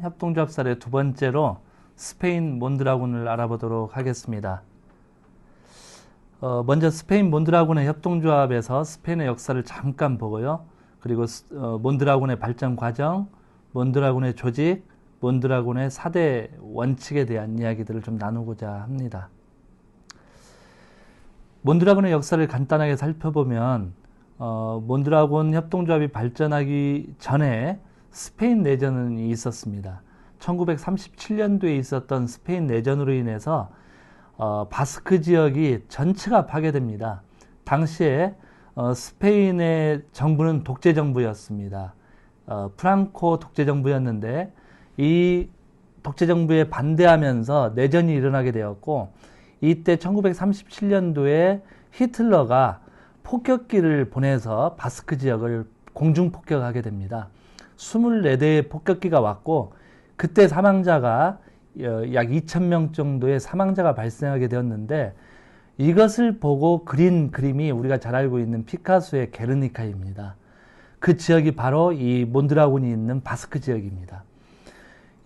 협동조합 사례 두 번째로 스페인 몬드라군을 알아보도록 하겠습니다. 어, 먼저 스페인 몬드라군의 협동조합에서 스페인의 역사를 잠깐 보고요. 그리고 스- 어, 몬드라군의 발전 과정, 몬드라군의 조직, 몬드라군의 4대 원칙에 대한 이야기들을 좀 나누고자 합니다. 몬드라군의 역사를 간단하게 살펴보면 어, 몬드라군 협동조합이 발전하기 전에 스페인 내전이 있었습니다. 1937년도에 있었던 스페인 내전으로 인해서 어, 바스크 지역이 전체가 파괴됩니다. 당시에 어, 스페인의 정부는 독재 정부였습니다. 어, 프랑코 독재 정부였는데 이 독재 정부에 반대하면서 내전이 일어나게 되었고 이때 1937년도에 히틀러가 폭격기를 보내서 바스크 지역을 공중 폭격하게 됩니다. 24대의 폭격기가 왔고 그때 사망자가 어, 약 2,000명 정도의 사망자가 발생하게 되었는데 이것을 보고 그린 그림이 우리가 잘 알고 있는 피카소의 게르니카입니다. 그 지역이 바로 이 몬드라군이 있는 바스크 지역입니다.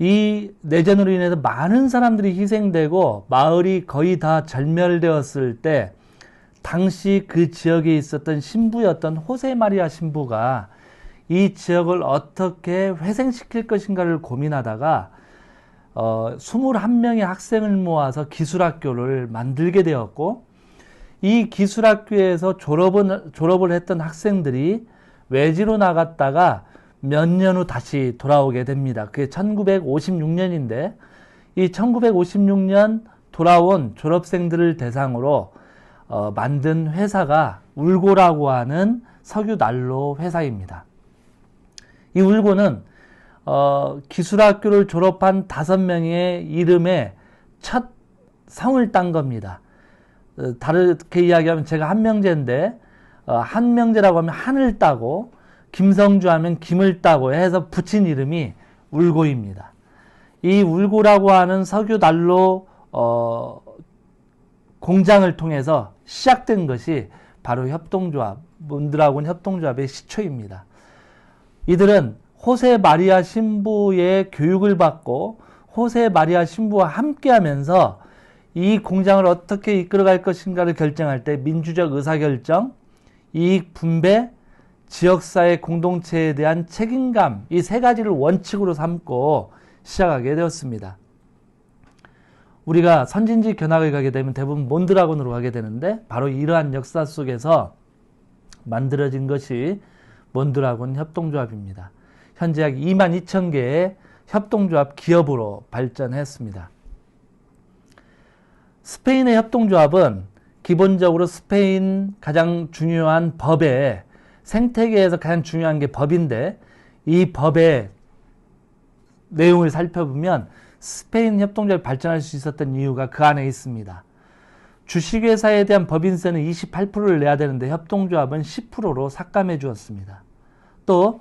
이 내전으로 인해서 많은 사람들이 희생되고 마을이 거의 다 절멸되었을 때 당시 그 지역에 있었던 신부였던 호세 마리아 신부가 이 지역을 어떻게 회생시킬 것인가를 고민하다가 어, 21명의 학생을 모아서 기술학교를 만들게 되었고 이 기술학교에서 졸업은, 졸업을 했던 학생들이 외지로 나갔다가 몇 년 후 다시 돌아오게 됩니다. 그게 1956년인데 이 1956년 돌아온 졸업생들을 대상으로 어, 만든 회사가 울고라고 하는 석유 난로 회사입니다. 이 울고는 어, 기술학교를 졸업한 다섯 명의 이름에 첫 성을 딴 겁니다. 어, 다르게 이야기하면 제가 한명제인데 어, 한명제라고 하면 한을 따고 김성주 하면 김을 따고 해서 붙인 이름이 울고입니다. 이 울고라고 하는 석유 난로 어, 공장을 통해서 시작된 것이 바로 협동조합, 몬드라군 협동조합의 시초입니다. 이들은 호세 마리아 신부의 교육을 받고 호세 마리아 신부와 함께 하면서 이 공장을 어떻게 이끌어갈 것인가를 결정할 때 민주적 의사결정, 이익 분배, 지역사회 공동체에 대한 책임감, 이 세 가지를 원칙으로 삼고 시작하게 되었습니다. 우리가 선진지 견학을 가게 되면 대부분 몬드라곤으로 가게 되는데 바로 이러한 역사 속에서 만들어진 것이 몬드라곤 협동조합입니다. 현재 약 2만 2천 개의 협동조합 기업으로 발전했습니다. 스페인의 협동조합은 기본적으로 스페인 가장 중요한 법에 생태계에서 가장 중요한 게 법인데 이 법의 내용을 살펴보면 스페인 협동조합이 발전할 수 있었던 이유가 그 안에 있습니다. 주식회사에 대한 법인세는 28%를 내야 되는데 협동조합은 10%로 삭감해 주었습니다. 또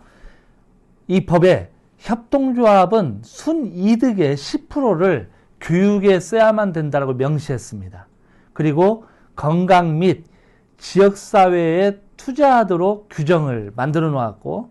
이 법에 협동조합은 순이득의 10%를 교육에 써야만 된다고 명시했습니다. 그리고 건강 및 지역사회에 투자하도록 규정을 만들어 놓았고,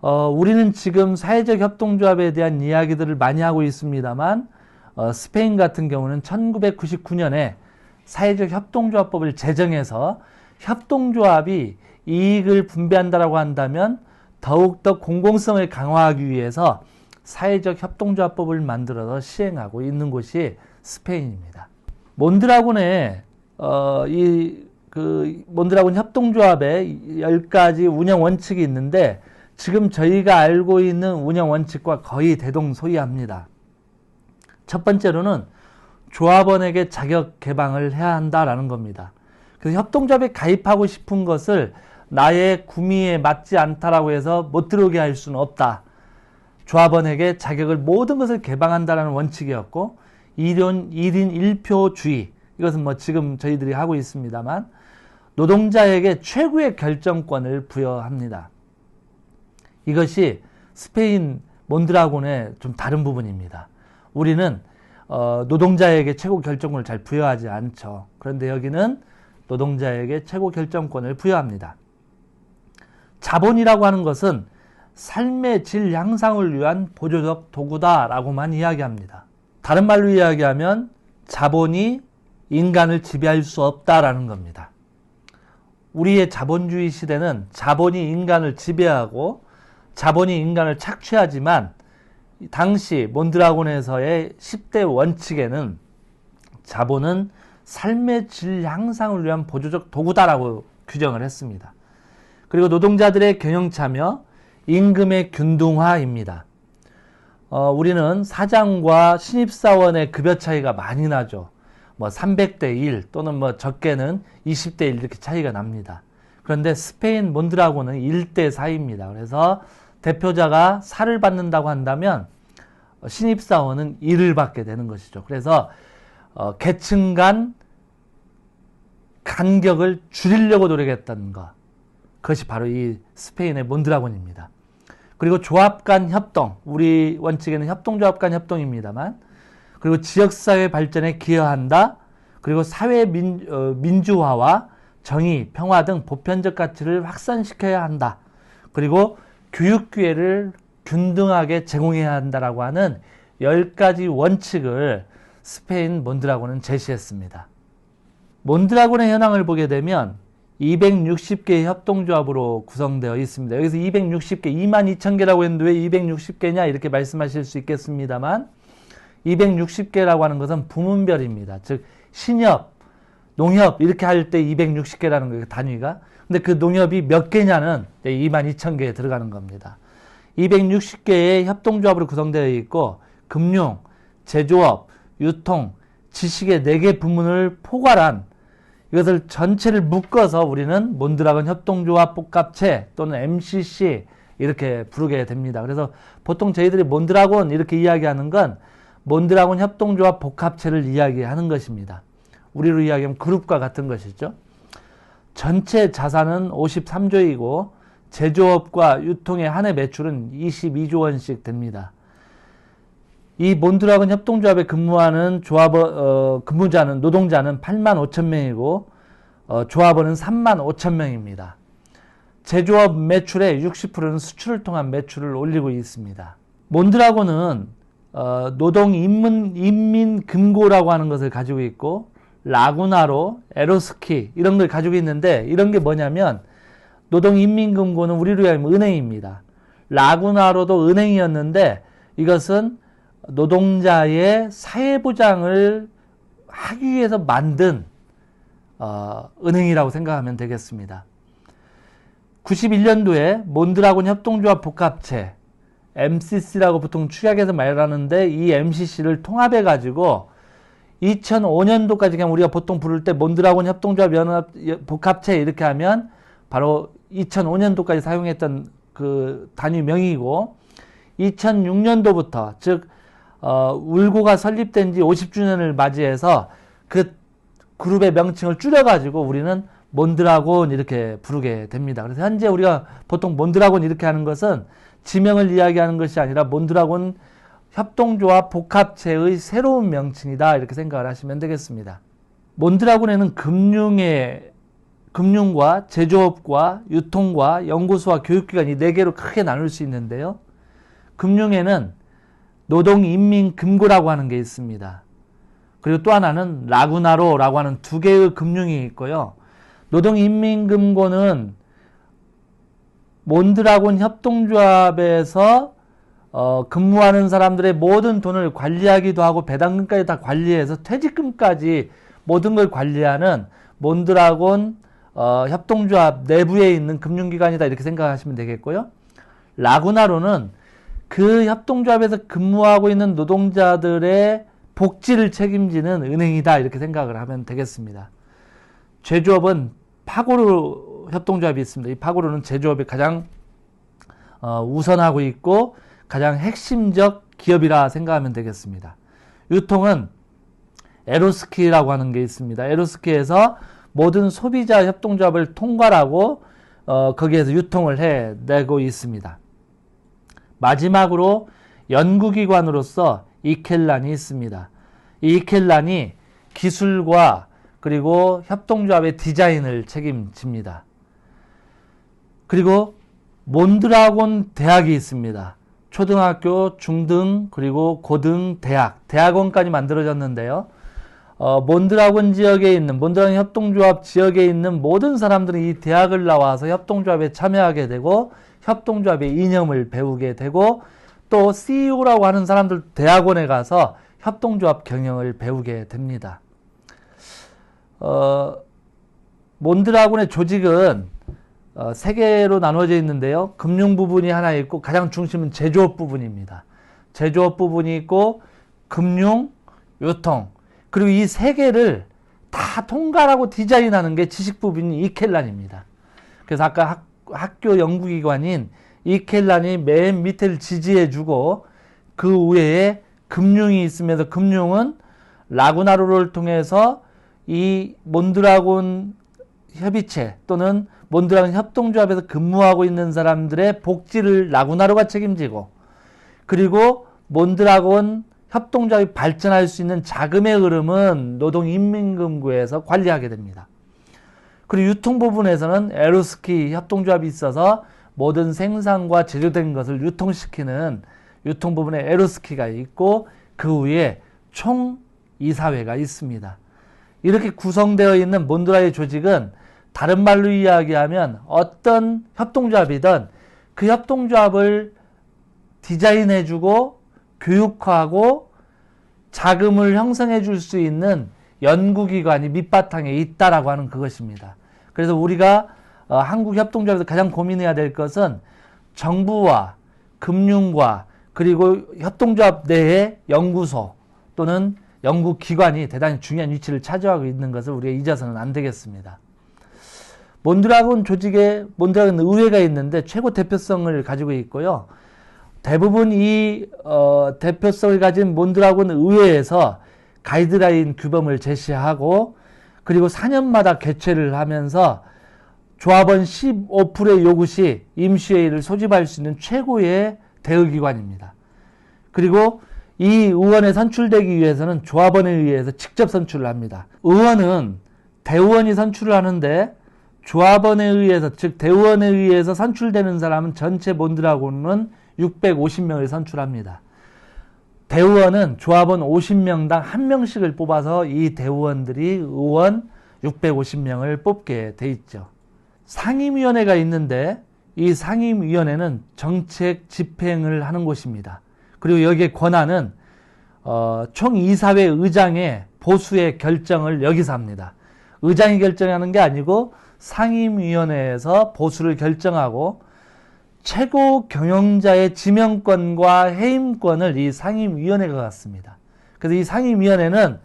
어, 우리는 지금 사회적 협동조합에 대한 이야기들을 많이 하고 있습니다만, 어, 스페인 같은 경우는 1999년에 사회적 협동조합법을 제정해서 협동조합이 이익을 분배한다라고 한다면 더욱더 공공성을 강화하기 위해서 사회적 협동조합법을 만들어서 시행하고 있는 곳이 스페인입니다. 몬드라군의 어, 이그 몬드라군 협동조합의 10가지 운영 원칙이 있는데 지금 저희가 알고 있는 운영 원칙과 거의 대동소이합니다. 첫 번째로는 조합원에게 자격 개방을 해야 한다라는 겁니다. 그래서 협동조합에 가입하고 싶은 것을 나의 구미에 맞지 않다라고 해서 못 들어오게 할 수는 없다. 조합원에게 자격을 모든 것을 개방한다라는 원칙이었고 1인, 1인 1표 주의 이것은 뭐 지금 저희들이 하고 있습니다만 노동자에게 최고의 결정권을 부여합니다. 이것이 스페인 몬드라곤의 좀 다른 부분입니다. 우리는 어, 노동자에게 최고 결정권을 잘 부여하지 않죠. 그런데 여기는 노동자에게 최고 결정권을 부여합니다. 자본이라고 하는 것은 삶의 질 향상을 위한 보조적 도구다라고만 이야기합니다. 다른 말로 이야기하면 자본이 인간을 지배할 수 없다라는 겁니다. 우리의 자본주의 시대는 자본이 인간을 지배하고 자본이 인간을 착취하지만 당시 몬드라곤에서의 10대 원칙에는 자본은 삶의 질 향상을 위한 보조적 도구다라고 규정을 했습니다. 그리고 노동자들의 경영 참여, 임금의 균등화입니다. 어, 우리는 사장과 신입사원의 급여 차이가 많이 나죠. 뭐 300대 1 또는 뭐 적게는 20대 1 이렇게 차이가 납니다. 그런데 스페인 몬드라고는 1대 4입니다. 그래서 대표자가 살을 받는다고 한다면 신입사원은 1을 받게 되는 것이죠. 그래서 어, 계층 간 간격을 줄이려고 노력했다는 것. 그것이 바로 이 스페인의 몬드라곤입니다. 그리고 조합 간 협동, 우리 원칙에는 협동조합 간 협동입니다만, 그리고 지역사회 발전에 기여한다. 그리고 사회 민, 어, 민주화와 정의, 평화 등 보편적 가치를 확산시켜야 한다. 그리고 교육 기회를 균등하게 제공해야 한다라고 하는 10가지 원칙을 스페인 몬드라곤은 제시했습니다. 몬드라곤의 현황을 보게 되면 260개의 협동조합으로 구성되어 있습니다. 여기서 260개, 2만 2천 개라고 했는데 왜 260개냐 이렇게 말씀하실 수 있겠습니다만 260개라고 하는 것은 부문별입니다. 즉 신협, 농협 이렇게 할 때 260개라는 거예요. 단위가. 근데 그 농협이 몇 개냐는 2만 2천 개에 들어가는 겁니다. 260개의 협동조합으로 구성되어 있고 금융, 제조업, 유통, 지식의 4개 부문을 포괄한 이것을 전체를 묶어서 우리는 몬드라곤 협동조합 복합체 또는 MCC 이렇게 부르게 됩니다. 그래서 보통 저희들이 몬드라곤 이렇게 이야기하는 건 몬드라곤 협동조합 복합체를 이야기하는 것입니다. 우리로 이야기하면 그룹과 같은 것이죠. 전체 자산은 53조이고 제조업과 유통의 한 해 매출은 22조 원씩 됩니다. 이 몬드라곤 협동조합에 근무하는 조합 어, 근무자는 노동자는 8만 5천 명이고 어, 조합원은 3만 5천 명입니다. 제조업 매출의 60%는 수출을 통한 매출을 올리고 있습니다. 몬드라곤은 어, 노동 인민, 인민 금고라고 하는 것을 가지고 있고 라구나로, 에로스키 이런 걸 가지고 있는데 이런 게 뭐냐면 노동 인민 금고는 우리로 하면 은행입니다. 라구나로도 은행이었는데 이것은 노동자의 사회보장을 하기 위해서 만든 어, 은행이라고 생각하면 되겠습니다. 91년도에 몬드라곤 협동조합 복합체 MCC라고 보통 축약해서 말하는데 이 MCC를 통합해 가지고 2005년도까지 그냥 우리가 보통 부를 때 몬드라곤 협동조합 연합 복합체 이렇게 하면 바로 2005년도까지 사용했던 그 단위 명이고 2006년도부터 즉 어, 울고가 설립된 지 50주년을 맞이해서 그 그룹의 명칭을 줄여가지고 우리는 몬드라곤 이렇게 부르게 됩니다. 그래서 현재 우리가 보통 몬드라곤 이렇게 하는 것은 지명을 이야기하는 것이 아니라 몬드라곤 협동조합 복합체의 새로운 명칭이다 이렇게 생각을 하시면 되겠습니다. 몬드라곤에는 금융의 금융과 제조업과 유통과 연구소와 교육기관 이 네 개로 크게 나눌 수 있는데요. 금융에는 노동인민금고라고 하는 게 있습니다. 그리고 또 하나는 라구나로라고 하는 두 개의 금융이 있고요. 노동인민금고는 몬드라곤 협동조합에서 어, 근무하는 사람들의 모든 돈을 관리하기도 하고 배당금까지 다 관리해서 퇴직금까지 모든 걸 관리하는 몬드라곤 어, 협동조합 내부에 있는 금융기관이다 이렇게 생각하시면 되겠고요. 라구나로는 그 협동조합에서 근무하고 있는 노동자들의 복지를 책임지는 은행이다 이렇게 생각을 하면 되겠습니다. 제조업은 파고르 협동조합이 있습니다. 이 파고르는 제조업이 가장 어, 우선하고 있고 가장 핵심적 기업이라 생각하면 되겠습니다. 유통은 에로스키라고 하는 게 있습니다. 에로스키에서 모든 소비자 협동조합을 통괄하고 어, 거기에서 유통을 해내고 있습니다. 마지막으로 연구기관으로서 이켈란이 있습니다. 이 이켈란이 기술과 그리고 협동조합의 디자인을 책임집니다. 그리고 몬드라곤 대학이 있습니다. 초등학교, 중등, 그리고 고등, 대학, 대학원까지 만들어졌는데요. 어, 몬드라곤 지역에 있는, 몬드라곤 협동조합 지역에 있는 모든 사람들은 이 대학을 나와서 협동조합에 참여하게 되고, 협동조합의 이념을 배우게 되고, 또 CEO라고 하는 사람들 대학원에 가서 협동조합 경영을 배우게 됩니다. 어, 몬드라곤의 조직은 어, 세 개로 나누어져 있는데요. 금융 부분이 하나 있고 가장 중심은 제조업 부분입니다. 제조업 부분이 있고 금융, 유통 그리고 이 세 개를 다 통과하고 디자인하는 게 지식 부분인 이켈란입니다. 그래서 아까 학, 학교 연구기관인 이켈란이 맨 밑을 지지해주고 그 위에 금융이 있으면서 금융은 라구나루를 통해서 이 몬드라곤 협의체 또는 몬드라곤 협동조합에서 근무하고 있는 사람들의 복지를 라구나루가 책임지고 그리고 몬드라곤 협동조합이 발전할 수 있는 자금의 흐름은 노동인민금고에서 관리하게 됩니다. 그리고 유통 부분에서는 에로스키 협동조합이 있어서 모든 생산과 제조된 것을 유통시키는 유통 부분에 에로스키가 있고 그 위에 총 이사회가 있습니다. 이렇게 구성되어 있는 몬드라의 조직은 다른 말로 이야기하면 어떤 협동조합이든 그 협동조합을 디자인해주고 교육하고 자금을 형성해 줄 수 있는 연구기관이 밑바탕에 있다라고 하는 그것입니다. 그래서 우리가 어, 한국협동조합에서 가장 고민해야 될 것은 정부와 금융과 그리고 협동조합 내의 연구소 또는 연구기관이 대단히 중요한 위치를 차지하고 있는 것을 우리가 잊어서는 안 되겠습니다. 몬드라곤 조직에 몬드라곤 의회가 있는데 최고 대표성을 가지고 있고요. 대부분 이 어, 대표성을 가진 몬드라곤 의회에서 가이드라인 규범을 제시하고 그리고 4년마다 개최를 하면서 조합원 15%의 요구 시 임시회의를 소집할 수 있는 최고의 대의기관입니다. 그리고 이 의원에 선출되기 위해서는 조합원에 의해서 직접 선출을 합니다. 의원은 대의원이 선출을 하는데 조합원에 의해서 즉 대의원에 의해서 선출되는 사람은 전체 몬드라고는 650명을 선출합니다. 대의원은 조합원 50명당 한 명씩을 뽑아서 이 대의원들이 의원 650명을 뽑게 돼 있죠. 상임위원회가 있는데 이 상임위원회는 정책 집행을 하는 곳입니다. 그리고 여기에 권한은 어, 총 이사회 의장의 보수의 결정을 여기서 합니다. 의장이 결정하는 게 아니고 상임위원회에서 보수를 결정하고 최고 경영자의 지명권과 해임권을 이 상임위원회가 갖습니다. 그래서 이 상임위원회는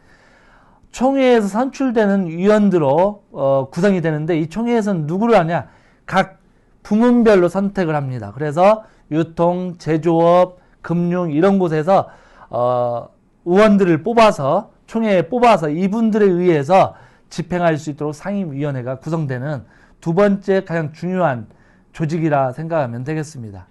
총회에서 선출되는 위원들로 어, 구성이 되는데 이 총회에서는 누구를 하냐? 각 부문별로 선택을 합니다. 그래서 유통, 제조업, 금융 이런 곳에서 어, 의원들을 뽑아서 총회에 뽑아서 이분들에 의해서 집행할 수 있도록 상임위원회가 구성되는 두 번째 가장 중요한 조직이라 생각하면 되겠습니다.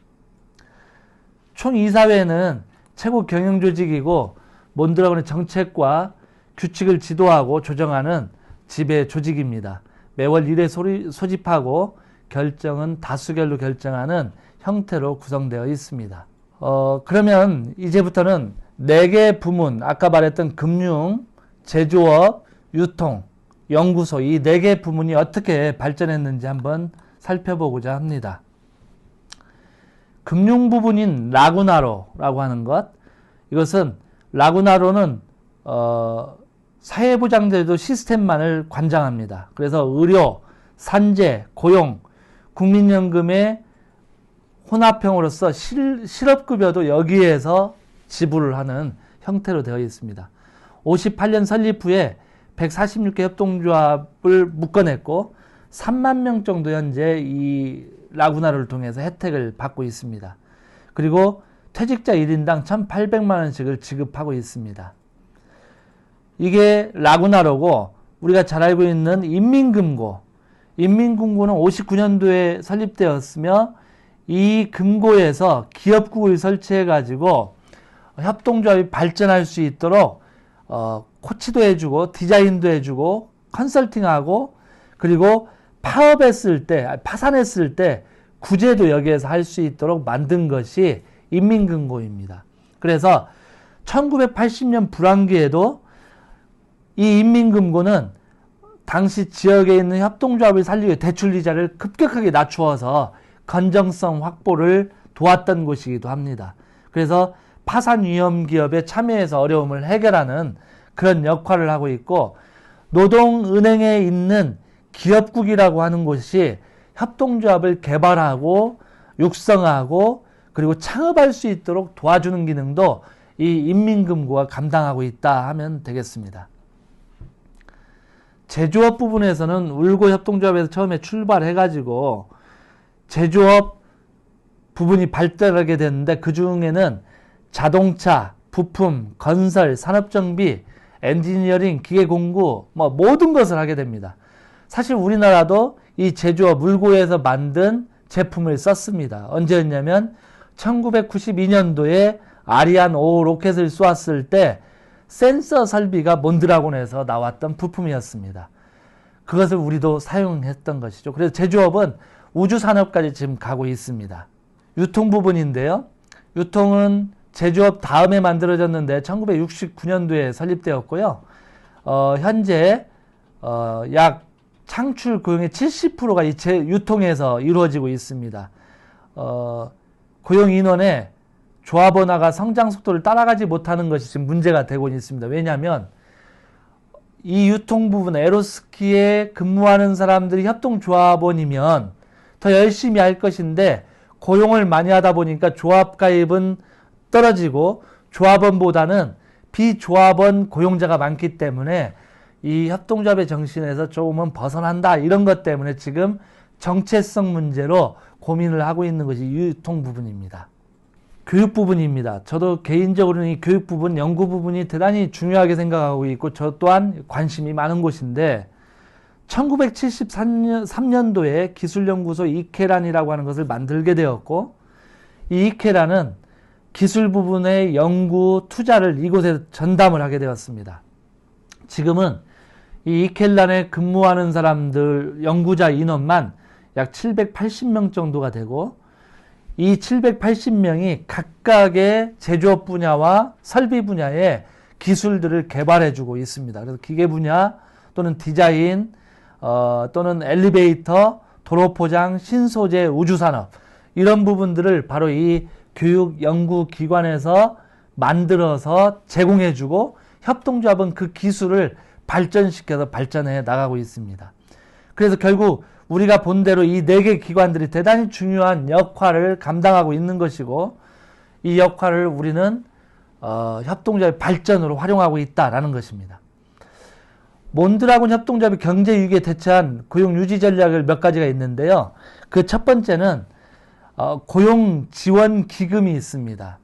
총이사회는 최고 경영조직이고 몬드라곤의 정책과 규칙을 지도하고 조정하는 지배 조직입니다. 매월 1회 소집하고 결정은 다수결로 결정하는 형태로 구성되어 있습니다. 어, 그러면 이제부터는 네개 부문, 아까 말했던 금융, 제조업, 유통, 연구소 이 네 개 부문이 어떻게 발전했는지 한번 살펴보고자 합니다. 금융 부분인 라구나로라고 하는 것 이것은 라구나로는 어, 사회보장제도 시스템만을 관장합니다. 그래서 의료, 산재, 고용, 국민연금의 혼합형으로서 실, 실업급여도 여기에서 지불을 하는 형태로 되어 있습니다. 58년 설립 후에 146개 협동조합을 묶어냈고 3만 명 정도 현재 이 라구나를 통해서 혜택을 받고 있습니다. 그리고 퇴직자 1인당 1,800만 원씩을 지급하고 있습니다. 이게 라구나로고 우리가 잘 알고 있는 인민금고. 인민금고는 59년도에 설립되었으며 이 금고에서 기업국을 설치해 가지고 협동조합이 발전할 수 있도록 어, 코치도 해주고 디자인도 해주고 컨설팅하고 그리고 파업했을 때 파산했을 때 구제도 여기에서 할 수 있도록 만든 것이 인민금고입니다. 그래서 1980년 불황기에도 이 인민금고는 당시 지역에 있는 협동조합을 살리기 위해 대출 이자를 급격하게 낮추어서 건정성 확보를 도왔던 곳이기도 합니다. 그래서 파산 위험 기업에 참여해서 어려움을 해결하는 그런 역할을 하고 있고 노동은행에 있는 기업국이라고 하는 곳이 협동조합을 개발하고 육성하고 그리고 창업할 수 있도록 도와주는 기능도 이 인민금고가 감당하고 있다 하면 되겠습니다. 제조업 부분에서는 울고 협동조합에서 처음에 출발해가지고 제조업 부분이 발달하게 됐는데 그 중에는 자동차, 부품, 건설, 산업정비, 엔지니어링, 기계공구 뭐 모든 것을 하게 됩니다. 사실 우리나라도 이 제조업 물고에서 만든 제품을 썼습니다. 언제였냐면 1992년도에 아리안 5 로켓을 쏘았을 때 센서 설비가 몬드라곤에서 나왔던 부품이었습니다. 그것을 우리도 사용했던 것이죠. 그래서 제조업은 우주 산업까지 지금 가고 있습니다. 유통 부분인데요. 유통은 제조업 다음에 만들어졌는데 1969년도에 설립되었고요. 어, 현재 어, 약 창출 고용의 70%가 이 제, 유통에서 이루어지고 있습니다. 어, 고용 인원의 조합원화가 성장 속도를 따라가지 못하는 것이 지금 문제가 되고 있습니다. 왜냐하면 이 유통 부분 에로스키에 근무하는 사람들이 협동조합원이면 더 열심히 할 것인데 고용을 많이 하다 보니까 조합 가입은 떨어지고 조합원보다는 비조합원 고용자가 많기 때문에 이 협동조합의 정신에서 조금은 벗어난다 이런 것 때문에 지금 정체성 문제로 고민을 하고 있는 것이 유통 부분입니다. 교육 부분입니다. 저도 개인적으로는 이 교육 부분, 연구 부분이 대단히 중요하게 생각하고 있고 저 또한 관심이 많은 곳인데 1973년도에 기술연구소 이케란이라고 하는 것을 만들게 되었고 이 이케란은 기술 부분의 연구 투자를 이곳에 전담을 하게 되었습니다. 지금은 이 이켈란에 근무하는 사람들 연구자 인원만 약 780명 정도가 되고 이 780명이 각각의 제조업 분야와 설비 분야의 기술들을 개발해 주고 있습니다. 그래서 기계 분야 또는 디자인 어, 또는 엘리베이터, 도로 포장, 신소재, 우주산업 이런 부분들을 바로 이 교육 연구 기관에서 만들어서 제공해 주고 협동조합은 그 기술을 발전시켜서 발전해 나가고 있습니다. 그래서 결국 우리가 본 대로 이 네 개 기관들이 대단히 중요한 역할을 감당하고 있는 것이고 이 역할을 우리는 어, 협동조합의 발전으로 활용하고 있다라는 것입니다. 몬드라곤 협동조합이 경제 위기에 대처한 고용 유지 전략을 몇 가지가 있는데요. 그 첫 번째는 어, 고용 지원 기금이 있습니다.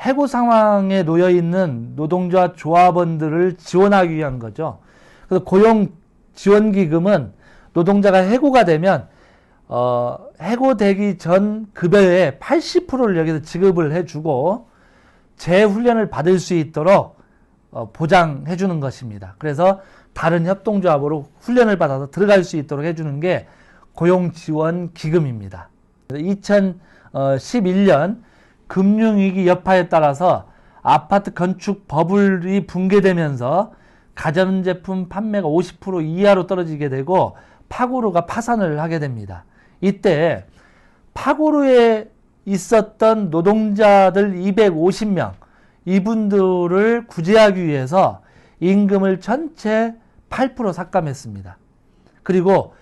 해고 상황에 놓여 있는 노동자 조합원들을 지원하기 위한 거죠. 그래서 고용 지원 기금은 노동자가 해고가 되면 어, 해고되기 전 급여의 80%를 여기서 지급을 해주고 재훈련을 받을 수 있도록 어, 보장해 주는 것입니다. 그래서 다른 협동조합으로 훈련을 받아서 들어갈 수 있도록 해주는 게 고용지원기금입니다. 2011년 금융위기 여파에 따라서 아파트 건축 버블이 붕괴되면서 가전제품 판매가 50% 이하로 떨어지게 되고 파고르가 파산을 하게 됩니다. 이때 파고르에 있었던 노동자들 250명 이분들을 구제하기 위해서 임금을 전체 8% 삭감했습니다. 그리고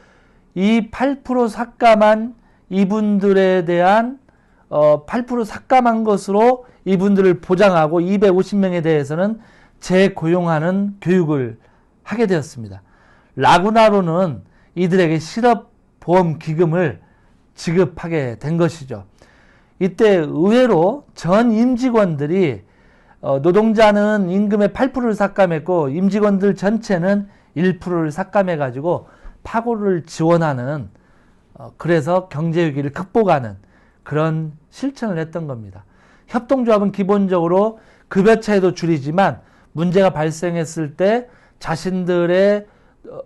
이 8% 삭감한 이분들에 대한 어, 8% 삭감한 것으로 이분들을 보장하고 250명에 대해서는 재고용하는 교육을 하게 되었습니다. 라구나로는 이들에게 실업보험 기금을 지급하게 된 것이죠. 이때 의외로 전 임직원들이 어, 노동자는 임금의 8%를 삭감했고 임직원들 전체는 1%를 삭감해 가지고 파고를 지원하는 어, 어, 그래서 경제 위기를 극복하는 그런 실천을 했던 겁니다. 협동조합은 기본적으로 급여 차이도 줄이지만 문제가 발생했을 때 자신들의 어,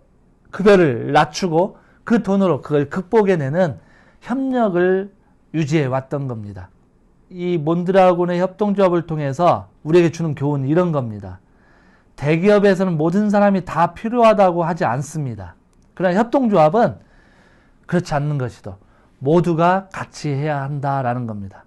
급여를 낮추고 그 돈으로 그걸 극복해내는 협력을 유지해 왔던 겁니다. 이 몬드라군의 협동조합을 통해서 우리에게 주는 교훈은 이런 겁니다. 대기업에서는 모든 사람이 다 필요하다고 하지 않습니다. 그러나 협동조합은 그렇지 않는 것이도 모두가 같이 해야 한다라는 겁니다.